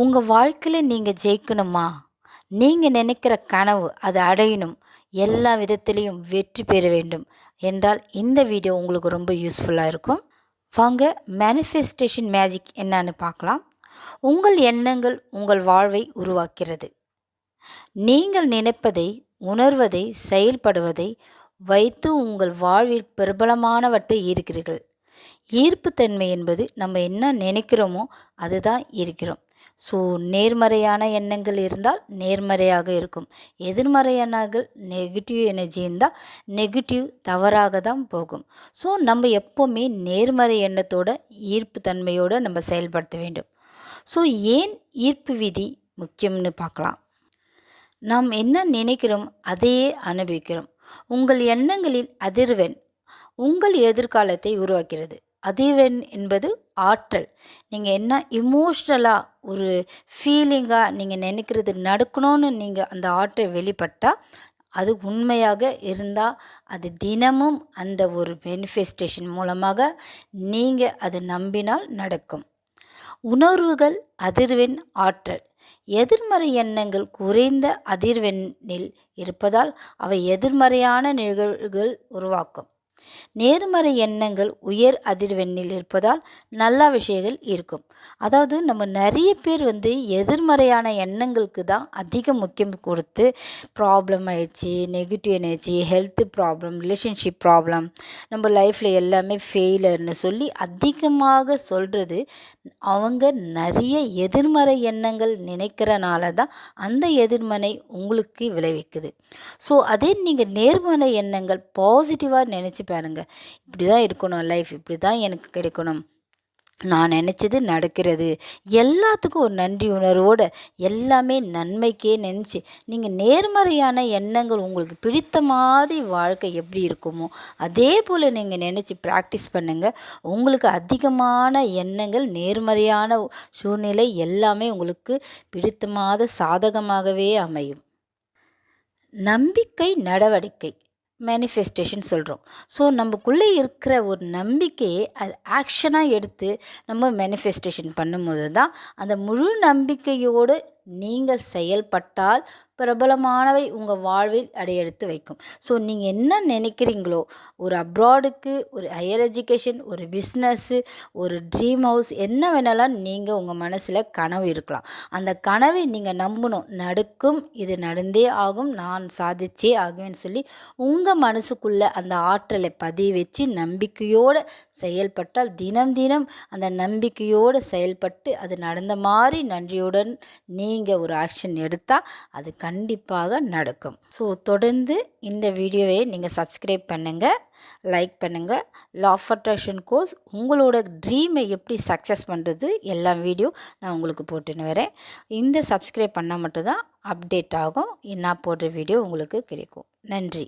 உங்கள் வாழ்க்கையில் நீங்கள் ஜெயிக்கணுமா? நீங்கள் நினைக்கிற கனவு அதை அடையணும். எல்லா விதத்திலையும் வெற்றி பெற வேண்டும் என்றால் இந்த வீடியோ உங்களுக்கு ரொம்ப யூஸ்ஃபுல்லாக இருக்கும். வாங்க மேனிஃபெஸ்டேஷன் மேஜிக் என்னன்னு பார்க்கலாம். உங்கள் எண்ணங்கள் உங்கள் வாழ்வை உருவாக்கிறது. நீங்கள் நினைப்பதை உணர்வதை செயல்படுவதை வைத்து உங்கள் வாழ்வில் பிரபலமானவற்றை ஈர்க்கிறீர்கள். ஈர்ப்புத்தன்மை என்பது நம்ம என்ன நினைக்கிறோமோ அதுதான் இருக்கிறோம் ஸோ நேர்மறையான எண்ணங்கள் இருந்தால் நேர்மறையாக இருக்கும். எதிர்மறையானங்கள் நெகட்டிவ் எனர்ஜி இருந்தால் நெகட்டிவ் தவறாக தான் போகும். ஸோ நம்ம எப்போவுமே நேர்மறை எண்ணத்தோட ஈர்ப்பு தன்மையோடு நம்ம செயல்படுத்த வேண்டும். ஸோ ஏன் ஈர்ப்பு விதி முக்கியம்னு பார்க்கலாம். நாம் என்ன நினைக்கிறோம் அதையே அனுபவிக்கிறோம். உங்கள் எண்ணங்களில் அதிர்வெண் உங்கள் எதிர்காலத்தை உருவாக்கிறது. அதிர்வெண் என்பது ஆற்றல். நீங்கள் என்ன இமோஷ்னலாக ஒரு ஃபீலிங்காக நீங்கள் நினைக்கிறது நடக்கணும்னு நீங்கள் அந்த ஆற்றை வெளிப்பட்டால் அது உண்மையாக இருந்தால் அது தினமும் அந்த ஒரு பெனிஃபெஸ்டேஷன் மூலமாக நீங்கள் அதை நம்பினால் நடக்கும். உணர்வுகள் அதிர்வெண் ஆற்றல். எதிர்மறை எண்ணங்கள் குறைந்த அதிர்வெண்ணில் இருப்பதால் அவை எதிர்மறையான நிகழ்வுகள் உருவாக்கும். நேர்மறை எண்ணங்கள் உயர் அதிர்வெண்ணில் இருப்பதால் நல்ல விஷயங்கள் இருக்கும். அதாவது நம்ம நிறைய பேர் வந்து எதிர்மறையான எண்ணங்களுக்கு தான் அதிக முக்கியம் கொடுத்து ப்ராப்ளம் ஆயிடுச்சு negative energy health problem relationship problem நம்ம லைஃப்பில் எல்லாமே ஃபெயிலர்னு சொல்லி அதிகமாக சொல்கிறது அவங்க நிறைய எதிர்மறை எண்ணங்கள் நினைக்கிறனால தான் அந்த எதிர்மனை உங்களுக்கு விளைவிக்குது. ஸோ அதே நீங்கள் நேர்மறை எண்ணங்கள் பாசிட்டிவாக நினச்சி பாருங்கள் இப்படி தான் இருக்கணும் லைஃப் இப்படி தான் எனக்கு கிடைக்கணும். நான் நினச்சது நடக்கிறது. எல்லாத்துக்கும் ஒரு நன்றி உணர்வோடு எல்லாமே நன்மைக்கே நினச்சி நீங்கள் நேர்மறையான எண்ணங்கள் உங்களுக்கு பிடித்த மாதிரி வாழ்க்கை எப்படி இருக்குமோ அதே போல் நீங்கள் நினச்சி ப்ராக்டிஸ் பண்ணுங்கள் உங்களுக்கு அதிகமான எண்ணங்கள் நேர்மறையான சூழ்நிலை எல்லாமே உங்களுக்கு பிடித்தமாத சாதகமாகவே அமையும். நம்பிக்கை நடவடிக்கை. மேனிஃபெஸ்டேஷன் சொல்கிறோம் ஸோ நமக்குள்ளே இருக்கிற ஒரு நம்பிக்கையை அது ஆக்ஷனாக எடுத்து நம்ம மேனிஃபெஸ்டேஷன் பண்ணும்போது தான் அந்த முழு நம்பிக்கையோடு நீங்கள் செயல்பட்டால் பிரபலமானவை உங்கள் வாழ்வில் அடையெடுத்து வைக்கும். ஸோ நீங்கள் என்ன நினைக்கிறீங்களோ ஒரு அப்ராடுக்கு ஒரு ஹையர் எஜுகேஷன் ஒரு பிஸ்னஸ்ஸு ஒரு ட்ரீம் ஹவுஸ் என்ன வேணாலும் நீங்கள் உங்கள் மனசில் கனவு இருக்கலாம். அந்த கனவை நீங்கள் நம்பணும். நடக்கும் இது நடந்தே ஆகும் நான் சாதிச்சே ஆகுவேன்னு சொல்லி உங்கள் மனசுக்குள்ளே அந்த ஆற்றலை பதிய வச்சு நம்பிக்கையோடு செயல்பட்டால் தினம் தினம் அந்த நம்பிக்கையோடு செயல்பட்டு அது நடந்த மாதிரி நன்றியுடன் நீ நீங்கள் ஒரு ஆக்ஷன் எடுத்தால் அது கண்டிப்பாக நடக்கும். ஸோ தொடர்ந்து இந்த வீடியோவை நீங்கள் சப்ஸ்கிரைப் பண்ணுங்கள் லைக் பண்ணுங்கள் லா ஆஃப் அட்ராக்ஷன் கோர்ஸ் உங்களோட ட்ரீமை எப்படி சக்ஸஸ் பண்ணுறது எல்லா வீடியோ நான் உங்களுக்கு போட்டுன்னு வரேன். இந்த சப்ஸ்கிரைப் பண்ணால் மட்டும்தான் அப்டேட் ஆகும். நான் போடுற வீடியோ உங்களுக்கு கிடைக்கும். நன்றி.